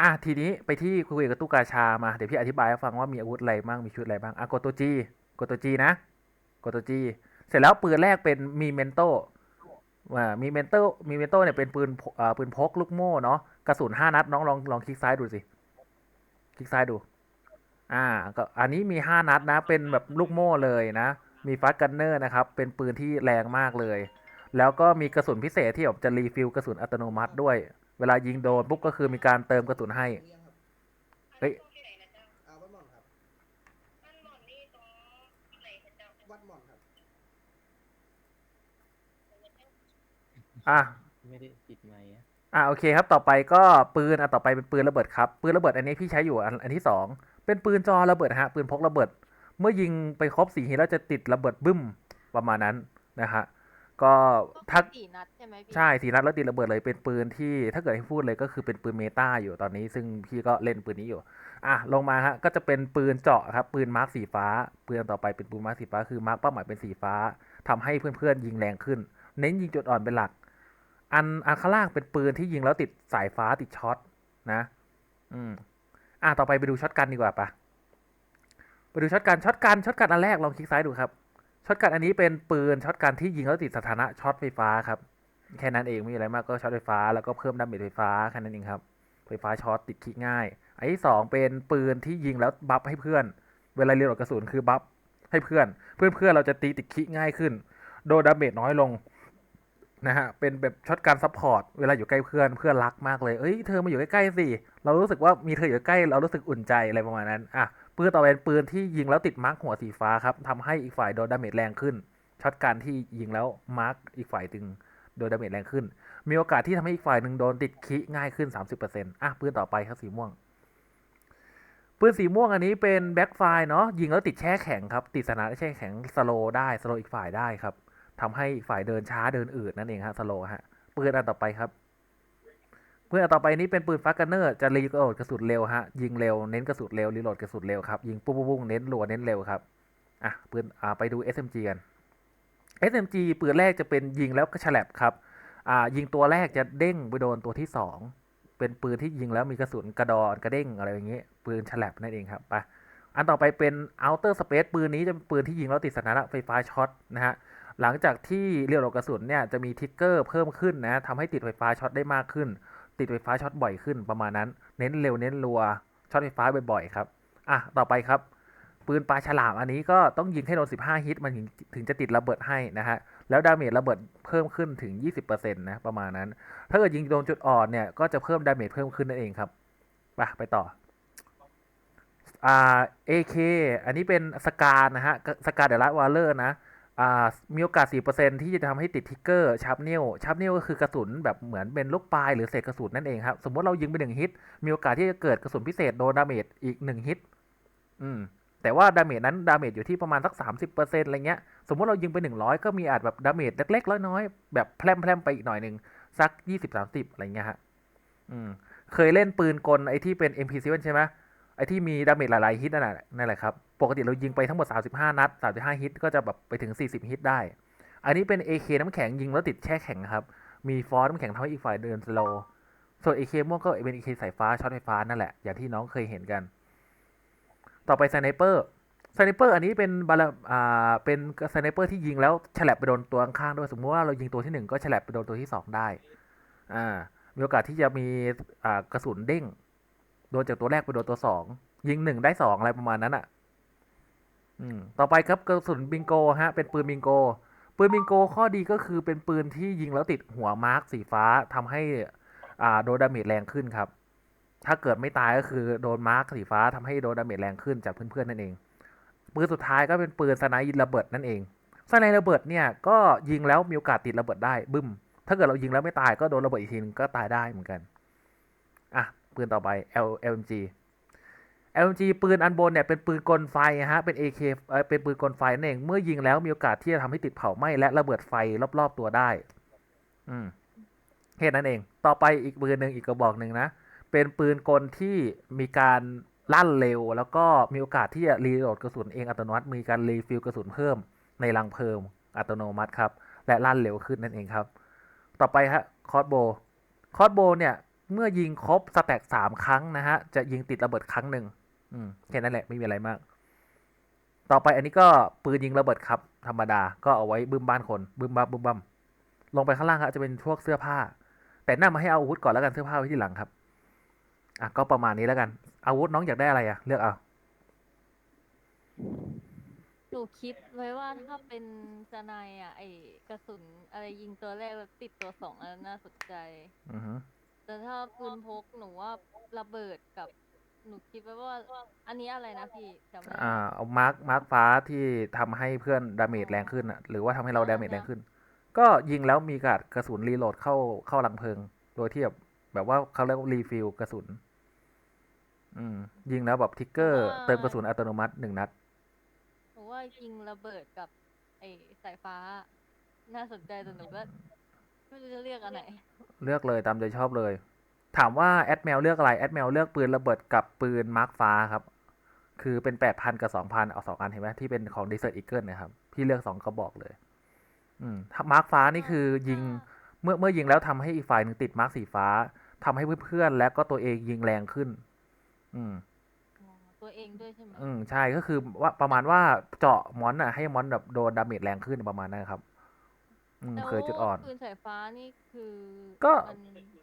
อะทีนี้ไปที่คุยกับตู้กาชามาเดี๋ยวพี่อธิบายให้ฟังว่ามีอาวุธอะไรบ้างมีชุดอะไรบ้างอะกดตัวจีกดตัวจีนะกดตัวจีเสร็จแล้วปืนแรกเป็นมีเมนโตว่ามีเมนโตมีเมนโตเนี่ยเป็นปืนอ่าปืนพกลูกโม่เนาะกระสุนห้านัดน้องลองลองคลิกซ้ายดูสิคลิกซ้ายดู อ่า ก็อันนี้มีห้านัดนะ เป็นแบบลูกโม่เลยนะ มีฟัสกันเนอร์นะครับ เป็นปืนที่แรงมากเลย แล้วก็มีกระสุนพิเศษที่แบบจะรีฟิลกระสุนอัตโนมัติด้วย เวลายิงโดนปุ๊บก็คือมีการเติมกระสุนให้ เฮ้ย อ่าวัดหม่อนครับ วัดหม่อนครับอะ ไม่ได้ปิดไมค์อะอะโอเคครับต่อไปก็ปืนอะต่อไปเป็นปืนระเบิดครับปืนระเบิดอันนี้พี่ใช้อยู่อันอันที่สองเป็นปืนจอระเบิดฮะปืนพกระเบิด เมื่อยิงไปครบสี่ทีแล้วจะติดระเบิดบึ้มประมาณนั้นนะฮะ ก็ถ้าสี่นัดใช่ไหมพี่ใช่สีนัดแล้วติดระเบิดเลยเป็นปืนที่ถ้าเกิดให้พูดเลยก็คือเป็นปืนเมตาอยู่ตอนนี้ ซึ่งพี่ก็เล่นปืนนี้อยู่ อะลงมาฮะก็จะเป็นปืนเจาะครับ ปืนมาร์คสีฟ้า ปืนต่อไปเป็นปืนมาร์คสีฟ้าคือมาร์คเป้าหมายเป็นสีฟ้าทำให้เพื่อนๆยิงแรงขึ้น เน้นยิงจุดอ่อนเป็นหลัก อันอันข้างล่างเป็นปืนที่ยิงแล้วติดสายฟ้าติดช็อตนะ อืมอะต่อไปไปดูช็อตกันดีกว่าปะไปดูช็อตกันช็อตกันช็อตกันอันแรกลองคลิกซ้ายดูครับ ช็อตกันอันนี้เป็นปืนช็อตกันที่ยิงแล้วติดสถานะช็อตไฟฟ้าครับแค่นั้นเองไม่มีอะไรมากก็ช็อตไฟฟ้าแล้วก็เพิ่มดาเมจไฟฟ้าแค่นั้นเองครับไฟฟ้าช็อตติดคลิกง่าย อันที่สองเป็นปืนที่ยิงแล้วบัฟให้เพื่อน เวลาเรียนออกกระสุนคือบัฟให้เพื่อน เพื่อนเพื่อนๆเราจะตีติดคลิกง่ายขึ้น โดนดาเมจน้อยลงนะฮะเป็นแบบช็อตการซัพพอร์ตเวลาอยู่ใกล้เพื่อนเพื่อนรักมากเลยเอ้ยเธอมาอยู่ใกล้ๆสิเรารู้สึกว่ามีเธออยู่ใกล้เรารู้สึกอุ่นใจอะไรประมาณนั้นอะ ปืนต่อไปเป็นปืนที่ยิงแล้วติดมาร์กหัวสีฟ้าครับทำให้อีกฝ่ายโดนดาเมจแรงขึ้นช็อตการที่ยิงแล้วมาร์กอีกฝ่ายตึงโดนดาเมจแรงขึ้น มีโอกาสที่ทำให้อีกฝ่ายหนึ่งโดนติดคิง่ายขึ้น 30%อะปืนต่อไปครับสีม่วง ปืนสีม่วงอันนี้เป็นแบ็คไฟเนาะยิงแล้วติดแช่แข็งครับ ติดสถานะแช่แข็งสโลได้สโลอีกฝ่ายได้ครับทำให้อีกฝ่ายเดินช้าเดินอืดนั่นเองฮะสโลฮะปืนอันต่อไปครับ ปืนอันต่อไปนี้เป็นปืนฟักกันเนอร์จะรีโหลดกระสุนเร็วฮะยิงเร็วเน้นกระสุนเร็วรีโหลดกระสุนเร็วครับยิงปุ๊บปุ๊บปุ๊บเน้นรัวเน้นเร็วครับอะปืนอ่าไปดู SMG กัน SMG ปืนแรกจะเป็นยิงแล้วก็ฉลับครับอ่ายิงตัวแรกจะเด้งไปโดนตัวที่สองเป็นปืนที่ยิงแล้วมีกระสุนกระดอนกระเด้งอะไรอย่างเงี้ยปืนฉลับนั่นเองครับไปอันต่อไปเป็น outer space ปืนนี้จะเป็นปืนที่ยิงแล้วติดสถานะไฟฟ้าช็อตนะฮะหลังจากที่เรียวโหลดกระสุนเนี่ยจะมีทิกเกอร์เพิ่มขึ้นนะทำให้ติดไฟฟ้าช็อตได้มากขึ้น ติดไฟฟ้าช็อตบ่อยขึ้นประมาณนั้น เน้นเร็วเน้นรัวช็อตไฟฟ้าบ่อยๆครับอะต่อไปครับปืนปลาฉลามอันนี้ก็ต้องยิงให้โดน 15 ฮิตมันถึงถึงจะติดระเบิดให้นะฮะ แล้วดาเมจระเบิดเพิ่มขึ้นถึง 20%นะประมาณนั้น ถ้าเกิดยิงโดนจุดอ่อนเนี่ย ก็จะเพิ่มดาเมจเพิ่มขึ้นนั่นเองครับ ไปไปต่อ อ่า AK อันนี้เป็นสกานะฮะ สกาเดลัสวอลเลอร์นะ มีโอกาส 4%ที่จะทำให้ติดทิกเกอร์ชับเนลชับเนลก็คือกระสุนแบบเหมือนเป็นลูกปลายหรือเศษกระสุนนั่นเองครับ สมมติเรายิงไปหนึ่งฮิต มีโอกาสที่จะเกิดกระสุนพิเศษโดนดาเมจอีกหนึ่งฮิต อืม แต่ว่าดาเมจนั้นดาเมจอยู่ที่ประมาณสัก 30%อะไรเงี้ย สมมติเรายิงไป 100 ก็มีอาจแบบดาเมจเล็กๆน้อยๆแบบแพร่มๆไปอีกหน่อยหนึ่งสัก 20-30 อะไรเงี้ยฮะ อืม เคยเล่นปืนกลไอที่เป็น MP7 ใช่ไหมไอที่มีดาเมจหลายๆฮิตนั่นแหละนั่นแหละครับ ปกติเรายิงไปทั้งหมด 35 นัด 35 ฮิตก็จะแบบไปถึง 40 ฮิตได้ อันนี้เป็น AK น้ำแข็งยิงแล้วติดแช่แข็งครับ มีฟอสน้ำแข็งทำให้อีกฝ่ายเดินสโลส่วน AK ม่วงก็เป็น AK สายฟ้าช็อตไฟฟ้านั่นแหละ อย่างที่น้องเคยเห็นกัน ต่อไปสไนเปอร์สไนเปอร์อันนี้เป็นบาลอ่าเป็นสไนเปอร์ที่ยิงแล้วฉลับไปโดนตัวข้างๆด้วยสมมติว่าเรายิงตัวที่หนึ่งก็ฉลับไปโดนตัวที่สองได้ อ่า มีโอกาสที่จะมีอ่ากระสุนเด้ง โดนจากตัวแรกไปโดนตัวสองยิงหนึ่งได้สองอะไรประมาณนั้นอะ ต่อไปครับกระสุนบิงโกฮะเป็นปืนบิงโก ปืนบิงโกข้อดีก็คือเป็นปืนที่ยิงแล้วติดหัวมาร์กสีฟ้าทำให้อ่าโดนดาเมจแรงขึ้นครับ ถ้าเกิดไม่ตายก็คือโดนมาร์กสีฟ้าทำให้โดนดาเมจแรงขึ้นจากเพื่อนๆนั่นเอง ปืนสุดท้ายก็เป็นปืนสไนด์ระเบิดนั่นเองสไนด์ระเบิดเนี่ยก็ยิงแล้วมีโอกาสติดระเบิดได้บึ้ม ถ้าเกิดเรายิงแล้วไม่ตายก็โดนระเบิดอีกทีนึงก็ตายได้เหมือนกันอะปืนต่อไป L LMG LMG ปืนอันบนเนี่ยเป็นปืนกลไฟฮะเป็น AK เป็นปืนกลไฟนั่นเองเมื่อยิงแล้วมีโอกาสที่จะทำให้ติดเผาไหม้และระเบิดไฟรอบๆตัวได้ อืมแค่นั้นเอง ต่อไปอีกปืนหนึ่งอีกกระบอกหนึ่งนะ เป็นปืนกลที่มีการลั่นเร็ว แล้วก็มีโอกาสที่จะรีโหลดกระสุนเองอัตโนมัติ มีการรีฟิลกระสุนเพิ่มในรังเพลิงอัตโนมัติครับ และลั่นเร็วขึ้นนั่นเองครับ ต่อไปฮะคอร์สโบคอร์สโบเนี่ย เมื่อยิงครบสแต็กสามครั้งนะฮะ จะยิงติดระเบิดครั้งหนึ่ง อืมแค่นั้นแหละไม่มีอะไรมาก ต่อไปอันนี้ก็ปืนยิงระเบิดครับ ธรรมดาก็เอาไว้บึ้มบ้านคนบึ้มบ้าบึ้มบ้มลงไปข้างล่างครับจะเป็นพวกเสื้อผ้า แต่น่ามาให้เอาอาวุธก่อนแล้วกันเสื้อผ้าไว้ที่หลังครับอะก็ประมาณนี้แล้วกัน อาวุธน้องอยากได้อะไรอะ เลือกเอาหนูคิดไว้ว่าถ้าเป็นจนายอะ ไอกระสุนอะไรยิงตัวแรกแล้วติดตัวสองอันนั้นน่าสนใจ อือฮึแต่ถ้าปืนพกหนูว่าระเบิดกับ หนูคิดไว้ว่า อันนี้อะไรนะพี่จำไม่ได้อ่าเอามาร์คมาร์คฟ้าที่ทำให้เพื่อนดาเมจแรงขึ้นอะหรือว่าทำให้เราดาเมจแรงขึ้น ก็ยิงแล้วมีกาดกระสุนรีโหลดเข้าเข้าลังเพลิง โดยที่แบบแบบว่าเขาเรียกว่ารีฟิลกระสุน อืม ยิงแล้วแบบทิกเกอร์เติมกระสุนอัตโนมัติหนึ่งนัด หนูว่ายิงระเบิดกับ ไอสายฟ้า น่าสนใจแต่หนูก็ไม่รู้จะเรียกอันไหน เลือกเลยตามใจชอบเลย ถามว่าแอดแมวเลือกอะไรแอดแมวเลือกปืนระเบิดกับปืนมาร์คฟ้าครับ คือเป็นแปดพันกับสองพันเอาสองอันเห็นไหมที่เป็นของ Desert Eagle นะครับ พี่เลือกสองกระบอกเลย อืมมาร์คฟ้านี่คือยิงเมื่อเมื่อยิงแล้วทำให้อีกฝ่ายหนึ่งติดมาร์คสีฟ้าทำให้เพื่อนๆและก็ตัวเองยิงแรงขึ้น อืมอ๋อตัวเองด้วยใช่ไหมอืมใช่ก็คือว่าประมาณว่าเจาะมอนอะให้มอนแบบโดนดาเมจแรงขึ้นประมาณนั้นครับ อืมแล้วเคยจุดอ่อน ปืนสายฟ้านี่คือก็ มัน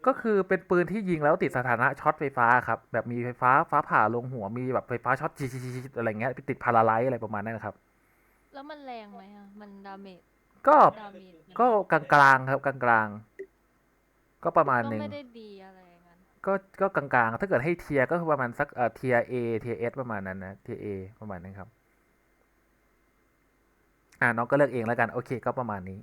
ก็คือเป็นปืนที่ยิงแล้วติดสถานะช็อตไฟฟ้าครับ แบบมีไฟฟ้าฟ้าผ่าลงหัวมีแบบไฟฟ้าช็อตชิดๆๆอะไรเงี้ยติดพาราไลท์อะไรประมาณนั้นครับ แล้วมันแรงไหมอะมันดาเมจก็ดาเมจมันก็กลางๆครับกลางๆ ก็ประมาณก็หนึ่ง ไม่ได้ดีอะไรอย่างนั้นก็ก็กลางๆ ถ้าเกิดให้เทียร์ก็คือประมาณสักเอ่อเทียเอเทียเอสประมาณนั้นนะเทียเอประมาณนั้นครับ อ่าน้องก็เลือกเองแล้วกัน โอเค ก็ประมาณนี้